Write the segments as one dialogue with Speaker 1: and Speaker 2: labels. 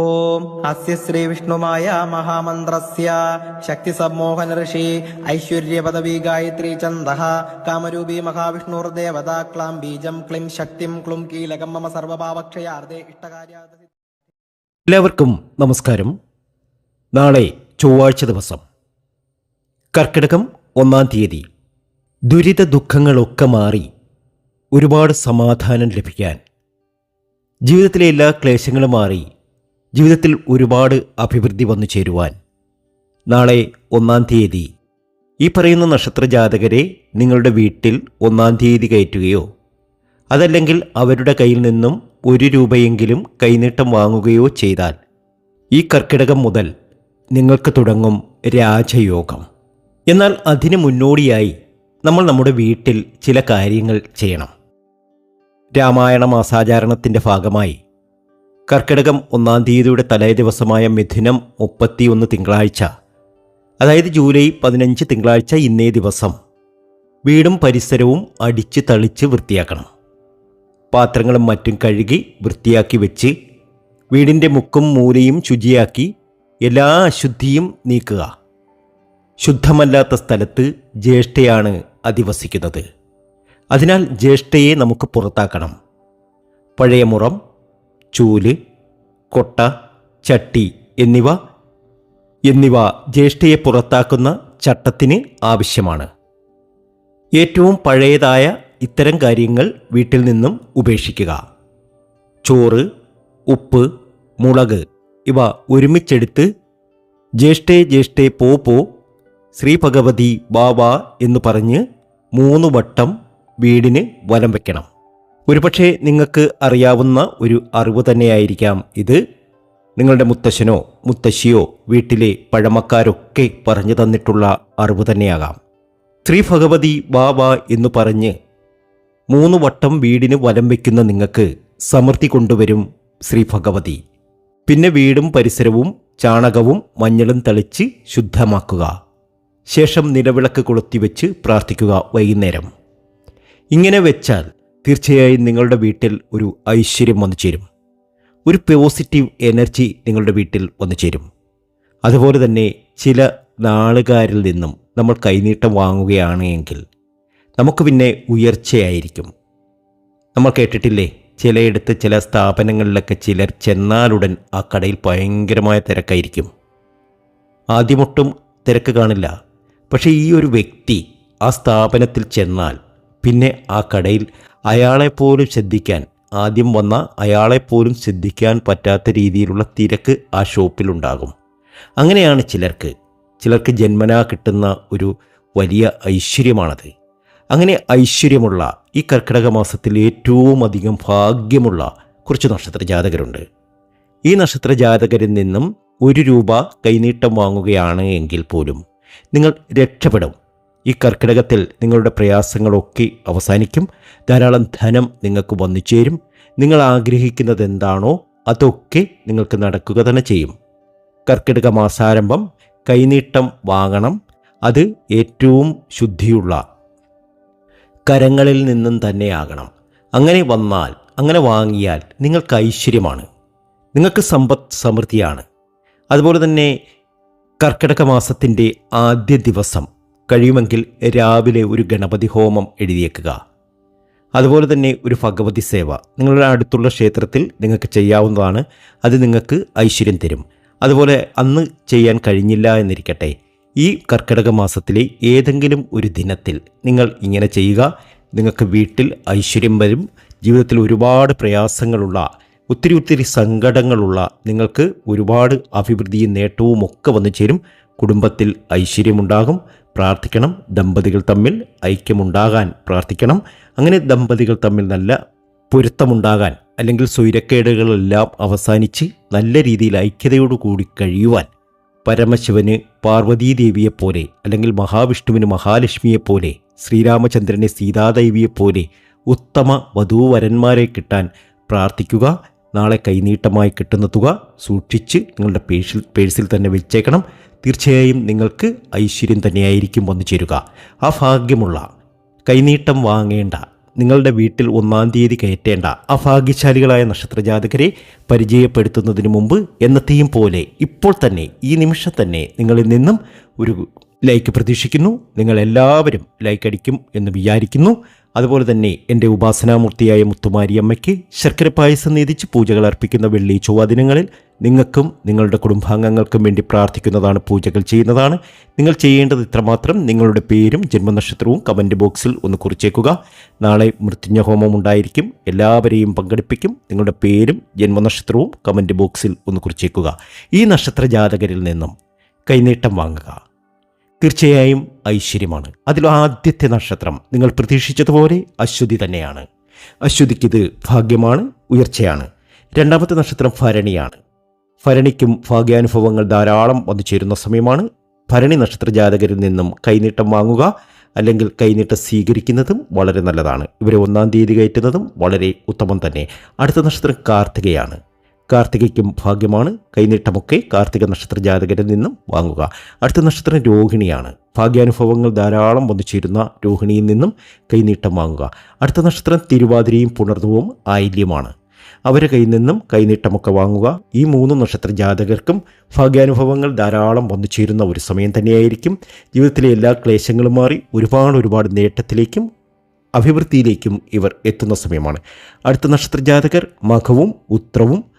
Speaker 1: ഓം അസ്യ ശ്രീവിഷ്ണുമായ മഹാമന്ത്രസ്യ. ശക്തിസമ്മോഹന ഋഷി ഐശ്വര്യപദവി ഗായത്രി ചന്ദ കാമരൂപി മഹാവിഷ്ണുർദേവത ക്ലാം ബീജം ക്ലിം ശക്തിം ക്ലും കീലകം മമ സർവഭാവക്ഷയാർദ്ദേ ഇഷ്ടകാര്യ
Speaker 2: എല്ലാവർക്കും നമസ്കാരം. നാളെ ചൊവ്വാഴ്ച ദിവസം. കർക്കിടകം ഒന്നാം തീയതി. ദുരിത ദുഃഖങ്ങളൊക്കെ മാറി ഒരുപാട് സമാധാനം ലഭിക്കാൻ. ജീവിതത്തിലെ എല്ലാ ക്ലേശങ്ങളും മാറി ജീവിതത്തിൽ ഒരുപാട് അഭിവൃദ്ധി വന്നു ചേരുവാൻ. നാളെ ഒന്നാം തീയതി. ഈ പറയുന്ന നക്ഷത്ര ജാതകരെ നിങ്ങളുടെ വീട്ടിൽ ഒന്നാം തീയതി കയറ്റുകയോ അതല്ലെങ്കിൽ അവരുടെ കയ്യിൽ നിന്നും ഒരു രൂപയെങ്കിലും കൈനീട്ടം വാങ്ങുകയോ ചെയ്താൽ ഈ കർക്കിടകം മുതൽ നിങ്ങൾക്ക് തുടങ്ങും രാജയോഗം. എന്നാൽ അതിനു മുന്നോടിയായി നമ്മൾ നമ്മുടെ വീട്ടിൽ ചില കാര്യങ്ങൾ ചെയ്യണം. രാമായണ മാസാചാരണത്തിന്റെ ഭാഗമായി കർക്കിടകം ഒന്നാം തീയതിയുടെ തലേ ദിവസമായ മിഥുനം മുപ്പത്തിയൊന്ന് തിങ്കളാഴ്ച. അതായത് ജൂലൈ പതിനഞ്ച് തിങ്കളാഴ്ച ഇന്നേ ദിവസം. വീടും പരിസരവും അടിച്ച് തളിച്ച് വൃത്തിയാക്കണം. പാത്രങ്ങളും മറ്റും കഴുകി വൃത്തിയാക്കി വെച്ച് വീടിന്റെ മുക്കും മൂലയും ശുചിയാക്കി എല്ലാ അശുദ്ധിയും നീക്കുക. ശുദ്ധമല്ലാത്ത സ്ഥലത്ത് ജ്യേഷ്ഠയാണ് അധിവസിക്കുന്നത്. അതിനാൽ ജ്യേഷ്ഠയെ നമുക്ക് പുറത്താക്കണം. പഴയ മുറം ചൂൽ കൊട്ട ചട്ടി എന്നിവ എന്നിവ ജ്യേഷ്ഠയെ പുറത്താക്കുന്ന ചട്ടത്തിന് ആവശ്യമാണ്. ഏറ്റവും പഴയതായ ഇത്തരം കാര്യങ്ങൾ വീട്ടിൽ നിന്നും ഉപേക്ഷിക്കുക. ചോറ് ഉപ്പ് മുളക് ഇവ ഒരുമിച്ചെടുത്ത് ജ്യേഷ്ഠേ ജ്യേഷ്ഠേ പോ പോ ശ്രീ ഭഗവതി ബാബ എന്ന് പറഞ്ഞ് മൂന്ന് വട്ടം വീടിന് വലം വയ്ക്കണം ഒരുപക്ഷെ നിങ്ങൾക്ക് അറിയാവുന്ന ഒരു അറിവ് തന്നെയായിരിക്കാം ഇത്. നിങ്ങളുടെ മുത്തശ്ശനോ മുത്തശ്ശിയോ വീട്ടിലെ പഴമക്കാരൊക്കെ പറഞ്ഞു തന്നിട്ടുള്ള അറിവ് തന്നെയാകാം. ശ്രീ ഭഗവതി വാ വാ എന്ന് പറഞ്ഞ് മൂന്ന് വട്ടം വീടിന് വലം വയ്ക്കുന്ന നിങ്ങൾക്ക് സമൃദ്ധി കൊണ്ടുവരും ശ്രീ ഭഗവതി പിന്നെ വീടും പരിസരവും ചാണകവും മഞ്ഞളും തളിച്ച് ശുദ്ധമാക്കുക. ശേഷം നിലവിളക്ക് കൊളുത്തിവെച്ച് പ്രാർത്ഥിക്കുക വൈകുന്നേരം. ഇങ്ങനെ വെച്ചാൽ തീർച്ചയായും നിങ്ങളുടെ വീട്ടിൽ ഒരു ഐശ്വര്യം വന്നു ചേരും. ഒരു പോസിറ്റീവ് എനർജി നിങ്ങളുടെ വീട്ടിൽ വന്നു ചേരും. അതുപോലെ തന്നെ ചില നാളുകാരിൽ നിന്നും നമ്മൾ കൈനീട്ടം വാങ്ങുകയാണ് എങ്കിൽ നമുക്ക് പിന്നെ ഉയർച്ചയായിരിക്കും. നമ്മൾ കേട്ടിട്ടില്ലേ? ചിലയിടത്ത് ചില സ്ഥാപനങ്ങളിലൊക്കെ ചിലർ ചെന്നാലുടൻ ആ കടയിൽ ഭയങ്കരമായ തിരക്കായിരിക്കും. ആദ്യമൊട്ടും തിരക്ക് കാണില്ല. പക്ഷേ ഈ ഒരു വ്യക്തി ആ സ്ഥാപനത്തിൽ ചെന്നാൽ പിന്നെ ആ കടയിൽ അയാളെപ്പോലും ശ്രദ്ധിക്കാൻ ആദ്യം വന്ന അയാളെപ്പോലും ശ്രദ്ധിക്കാൻ പറ്റാത്ത രീതിയിലുള്ള തിരക്ക് ആ ഷോപ്പിലുണ്ടാകും. അങ്ങനെയാണ് ചിലർക്ക് ചിലർക്ക് ജന്മനാ കിട്ടുന്ന ഒരു വലിയ ഐശ്വര്യമാണത്. അങ്ങനെ ഐശ്വര്യമുള്ള ഈ കർക്കിടക മാസത്തിൽ ഏറ്റവും അധികം ഭാഗ്യമുള്ള കുറച്ച് നക്ഷത്ര ജാതകരുണ്ട് ഈ നക്ഷത്ര ജാതകരിൽ നിന്നും ഒരു രൂപ കൈനീട്ടം വാങ്ങുകയാണ് എങ്കിൽ പോലും നിങ്ങൾ രക്ഷപ്പെടും. ഈ കർക്കിടകത്തിൽ നിങ്ങളുടെ പ്രയാസങ്ങളൊക്കെ അവസാനിക്കും. ധാരാളം ധനം നിങ്ങൾക്ക് വന്നു ചേരും. നിങ്ങൾ ആഗ്രഹിക്കുന്നത് എന്താണോ അതൊക്കെ നിങ്ങൾക്ക് നടക്കുക തന്നെ ചെയ്യും. കർക്കിടക മാസാരംഭം കൈനീട്ടം വാങ്ങണം അത് ഏറ്റവും ശുദ്ധിയുള്ള കരങ്ങളിൽ നിന്നും തന്നെയാകണം അങ്ങനെ വന്നാൽ അങ്ങനെ വാങ്ങിയാൽ നിങ്ങൾക്ക് ഐശ്വര്യമാണ്. നിങ്ങൾക്ക് സമ്പത്ത് സമൃദ്ധിയാണ്. അതുപോലെ തന്നെ കർക്കിടക മാസത്തിന്റെ ആദ്യ ദിവസം കഴിയുമെങ്കിൽ രാവിലെ ഒരു ഗണപതി ഹോമം എഴുതിയേക്കുക. അതുപോലെ തന്നെ ഒരു ഭഗവതി സേവ. നിങ്ങളുടെ അടുത്തുള്ള ക്ഷേത്രത്തിൽ നിങ്ങൾക്ക് ചെയ്യാവുന്നതാണ്. അത് നിങ്ങൾക്ക് ഐശ്വര്യം തരും. അതുപോലെ അന്ന് ചെയ്യാൻ കഴിഞ്ഞില്ല എന്നിരിക്കട്ടെ. ഈ കർക്കിടക മാസത്തിലെ ഏതെങ്കിലും ഒരു ദിനത്തിൽ നിങ്ങൾ ഇങ്ങനെ ചെയ്യുക. നിങ്ങൾക്ക് വീട്ടിൽ ഐശ്വര്യം വരും. ജീവിതത്തിൽ ഒരുപാട് പ്രയാസങ്ങളുള്ള ഒത്തിരി ഒത്തിരി സങ്കടങ്ങളുള്ള നിങ്ങൾക്ക് ഒരുപാട് അഭിവൃദ്ധിയും നേട്ടവും ഒക്കെ വന്നു ചേരും. കുടുംബത്തിൽ ഐശ്വര്യമുണ്ടാകും. പ്രാർത്ഥിക്കണം. ദമ്പതികൾ തമ്മിൽ ഐക്യമുണ്ടാകാൻ പ്രാർത്ഥിക്കണം. അങ്ങനെ ദമ്പതികൾ തമ്മിൽ നല്ല പൊരുത്തമുണ്ടാകാൻ അല്ലെങ്കിൽ സ്വൈരക്കേടുകളെല്ലാം അവസാനിച്ച് നല്ല രീതിയിൽ ഐക്യതയോടുകൂടി കഴിയുവാൻ പരമശിവന് പാർവതീദേവിയെപ്പോലെ അല്ലെങ്കിൽ മഹാവിഷ്ണുവിന് മഹാലക്ഷ്മിയെപ്പോലെ ശ്രീരാമചന്ദ്രനെ സീതാദേവിയെപ്പോലെ ഉത്തമ വധൂവരന്മാരെ കിട്ടാൻ പ്രാർത്ഥിക്കുക. നാളെ കൈനീട്ടമായി കിട്ടുന്ന തുക സൂക്ഷിച്ച് നിങ്ങളുടെ പേഴ്സിൽ പേഴ്സിൽ തന്നെ വെച്ചേക്കണം. തീർച്ചയായും നിങ്ങൾക്ക് ഐശ്വര്യം തന്നെയായിരിക്കും വന്നു ചേരുക. ആ ഭാഗ്യമുള്ള കൈനീട്ടം വാങ്ങേണ്ട നിങ്ങളുടെ വീട്ടിൽ ഒന്നാം തീയതി കയറ്റേണ്ട അഭാഗ്യശാലികളായ നക്ഷത്രജാതകരെ പരിചയപ്പെടുത്തുന്നതിന് മുമ്പ് എന്നത്തെയും പോലെ ഇപ്പോൾ തന്നെ ഈ നിമിഷം തന്നെ നിങ്ങളിൽ നിന്നും ഒരു ലൈക്ക് പ്രതീക്ഷിക്കുന്നു. നിങ്ങളെല്ലാവരും ലൈക്ക് അടിക്കും എന്ന് വിചാരിക്കുന്നു. അതുപോലെ തന്നെ എന്റെ ഉപാസനാമൂർത്തിയായ മുത്തുമാരിയമ്മയ്ക്ക് ശർക്കര പായസം നീതിച്ച് പൂജകൾ അർപ്പിക്കുന്ന വെള്ളി ചൊവ്വ ദിനങ്ങളിൽ നിങ്ങൾക്കും നിങ്ങളുടെ കുടുംബാംഗങ്ങൾക്കും വേണ്ടി പ്രാർത്ഥിക്കുന്നതാണ് പൂജകൾ ചെയ്യുന്നതാണ്. നിങ്ങൾ ചെയ്യേണ്ടത് ഇത്രമാത്രം. നിങ്ങളുടെ പേരും ജന്മനക്ഷത്രവും കമന്റ് ബോക്സിൽ ഒന്ന് കുറിച്ചേക്കുക. നാളെ മൃത്യുഞ്ജ ഹോമം ഉണ്ടായിരിക്കും. എല്ലാവരെയും പങ്കെടുപ്പിക്കും. നിങ്ങളുടെ പേരും ജന്മനക്ഷത്രവും കമന്റ് ബോക്സിൽ ഒന്ന് കുറിച്ചേക്കുക. ഈ നക്ഷത്ര ജാതകരിൽ നിന്നും കൈനീട്ടം വാങ്ങുക. തീർച്ചയായും ഐശ്വര്യമാണ്. അതിൽ ആദ്യത്തെ നക്ഷത്രം നിങ്ങൾ പ്രതീക്ഷിച്ചതുപോലെ അശ്വതി തന്നെയാണ്. അശ്വതിക്കിത് ഭാഗ്യമാണ് ഉയർച്ചയാണ്. രണ്ടാമത്തെ നക്ഷത്രം ഭരണിയാണ്. ഭരണിക്കും ഭാഗ്യാനുഭവങ്ങൾ ധാരാളം വന്നു ചേരുന്ന സമയമാണ്. ഭരണി നക്ഷത്ര ജാതകരിൽ നിന്നും കൈനീട്ടം വാങ്ങുക അല്ലെങ്കിൽ കൈനീട്ടം സ്വീകരിക്കുന്നതും വളരെ നല്ലതാണ്. ഇവരെ ഒന്നാം തീയതി കയറ്റുന്നതും വളരെ ഉത്തമം തന്നെ. അടുത്ത നക്ഷത്രം കാർത്തികയാണ്. കാർത്തികയ്ക്കും ഭാഗ്യമാണ്. കൈനീട്ടമൊക്കെ കാർത്തിക നക്ഷത്ര ജാതകരിൽ നിന്നും വാങ്ങുക. അടുത്ത നക്ഷത്രം രോഹിണിയാണ്. ഭാഗ്യാനുഭവങ്ങൾ ധാരാളം വന്നു ചേരുന്ന രോഹിണിയിൽ നിന്നും കൈനീട്ടം വാങ്ങുക. അടുത്ത നക്ഷത്രം തിരുവാതിരയും പുണർന്നവും ആയില്യമാണ്. അവരെ കയ്യിൽ നിന്നും കൈനീട്ടമൊക്കെ വാങ്ങുക. ഈ മൂന്ന് നക്ഷത്ര ജാതകർക്കും ഭാഗ്യാനുഭവങ്ങൾ ധാരാളം വന്നു ചേരുന്ന ഒരു സമയം തന്നെയായിരിക്കും. ജീവിതത്തിലെ എല്ലാ ക്ലേശങ്ങളും മാറി ഒരുപാട് ഒരുപാട് നേട്ടത്തിലേക്കും അഭിവൃദ്ധിയിലേക്കും ഇവർ എത്തുന്ന സമയമാണ്. അടുത്ത നക്ഷത്ര ജാതകർ മഖവും ഉത്രവും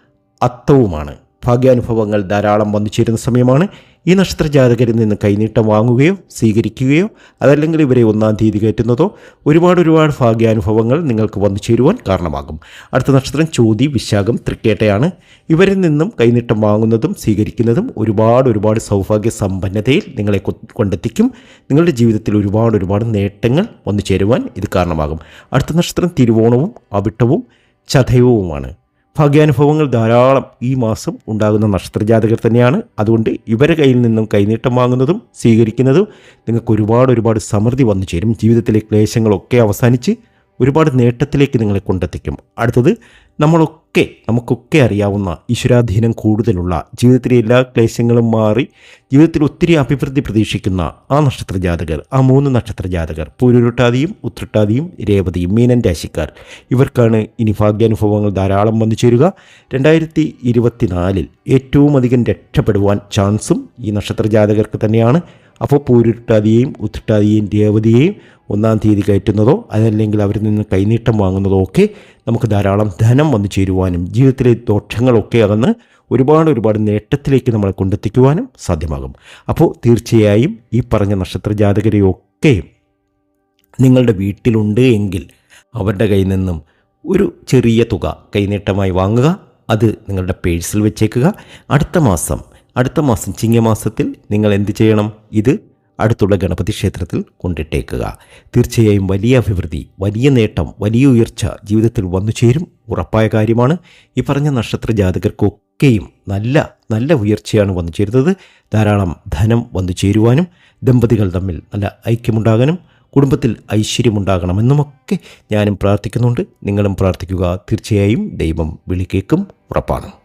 Speaker 2: അത്തവുമാണ്. ഭാഗ്യാനുഭവങ്ങൾ ധാരാളം വന്നു ചേരുന്ന സമയമാണ്. ഈ നക്ഷത്ര ജാതകരിൽ നിന്ന് കൈനീട്ടം വാങ്ങുകയോ സ്വീകരിക്കുകയോ അതല്ലെങ്കിൽ ഇവരെ ഒന്നാം തീയതി കയറ്റുന്നതോ ഒരുപാട് ഒരുപാട് ഭാഗ്യാനുഭവങ്ങൾ നിങ്ങൾക്ക് വന്നു ചേരുവാൻ കാരണമാകും. അടുത്ത നക്ഷത്രം ചോതി വിശാഖം തൃക്കേട്ടയാണ്. ഇവരിൽ നിന്നും കൈനീട്ടം വാങ്ങുന്നതും സ്വീകരിക്കുന്നതും ഒരുപാട് ഒരുപാട് സൗഭാഗ്യ സമ്പന്നതയിൽ നിങ്ങളെ കൊണ്ടെത്തിക്കും. നിങ്ങളുടെ ജീവിതത്തിൽ ഒരുപാട് ഒരുപാട് നേട്ടങ്ങൾ വന്നു ചേരുവാൻ ഇത് കാരണമാകും. അടുത്ത നക്ഷത്രം തിരുവോണവും അവിട്ടവും ചതയവുമാണ്. ഭാഗ്യാനുഭവങ്ങൾ ധാരാളം ഈ മാസം ഉണ്ടാകുന്ന നക്ഷത്രജാതകർ തന്നെയാണ്. അതുകൊണ്ട് ഇവരെ കയ്യിൽ നിന്നും കൈനീട്ടം വാങ്ങുന്നതും സ്വീകരിക്കുന്നതും നിങ്ങൾക്ക് ഒരുപാട് ഒരുപാട് സമൃദ്ധി വന്നു ചേരും ജീവിതത്തിലെ ക്ലേശങ്ങളൊക്കെ അവസാനിച്ച് ഒരുപാട് നേട്ടത്തിലേക്ക് നിങ്ങളെ കൊണ്ടെത്തിക്കും. അടുത്തത് നമ്മളൊക്കെ നമുക്കൊക്കെ അറിയാവുന്ന ഈശ്വരാധീനം കൂടുതലുള്ള ജീവിതത്തിലെ എല്ലാ ക്ലേശങ്ങളും മാറി ജീവിതത്തിൽ ഒത്തിരി അഭിവൃദ്ധി പ്രതീക്ഷിക്കുന്ന ആ നക്ഷത്ര ജാതകർ ആ മൂന്ന് നക്ഷത്ര ജാതകർ പൂരുരുട്ടാതിയും ഉത്രട്ടാതിയും രേവതിയും മീനൻ രാശിക്കാർ ഇവർക്കാണ് ഇനി ഭാഗ്യാനുഭവങ്ങൾ ധാരാളം വന്നു ചേരുക. രണ്ടായിരത്തി ഇരുപത്തിനാലിൽ ഏറ്റവും അധികം രക്ഷപ്പെടുവാൻ ചാൻസും ഈ നക്ഷത്ര ജാതകർക്ക് തന്നെയാണ്. അപ്പോൾ പൂരുരുട്ടാതിയെയും ഉത്തിട്ടാതിയെയും രേവതിയെയും ഒന്നാം തീയതി കയറ്റുന്നതോ അതല്ലെങ്കിൽ അവരിൽ നിന്ന് കൈനീട്ടം വാങ്ങുന്നതോ ഒക്കെ നമുക്ക് ധാരാളം ധനം വന്നു ചേരുവാനും ജീവിതത്തിലെ ദോഷങ്ങളൊക്കെ അകന്ന് ഒരുപാട് ഒരുപാട് നേട്ടത്തിലേക്ക് നമ്മളെ കൊണ്ടെത്തിക്കുവാനും സാധ്യമാകും. അപ്പോൾ തീർച്ചയായും ഈ പറഞ്ഞ നക്ഷത്ര ജാതകരെയൊക്കെ നിങ്ങളുടെ വീട്ടിലുണ്ട് എങ്കിൽ അവരുടെ കയ്യിൽ നിന്നും ഒരു ചെറിയ തുക കൈനീട്ടമായി വാങ്ങുക. അത് നിങ്ങളുടെ പേഴ്സിൽ വെച്ചേക്കുക. അടുത്ത മാസം അടുത്ത മാസം ചിങ്ങമാസത്തിൽ നിങ്ങൾ എന്ത് ചെയ്യണം? ഇത് അടുത്തുള്ള ഗണപതി ക്ഷേത്രത്തിൽ കൊണ്ടിട്ടേക്കുക. തീർച്ചയായും വലിയ അഭിവൃദ്ധി വലിയ നേട്ടം വലിയ ഉയർച്ച ജീവിതത്തിൽ വന്നു ചേരും. ഉറപ്പായ കാര്യമാണ്. ഈ പറഞ്ഞ നക്ഷത്ര ജാതകർക്കൊക്കെയും നല്ല നല്ല ഉയർച്ചയാണ് വന്നു ചേരുന്നത്. ധാരാളം ധനം വന്നു ചേരുവാനും ദമ്പതികൾ തമ്മിൽ നല്ല ഐക്യമുണ്ടാകാനും കുടുംബത്തിൽ ഐശ്വര്യമുണ്ടാകണമെന്നുമൊക്കെ ഞാനും പ്രാർത്ഥിക്കുന്നുണ്ട്. നിങ്ങളും പ്രാർത്ഥിക്കുക. തീർച്ചയായും ദൈവം വിളിക്കേക്കും ഉറപ്പാണ്.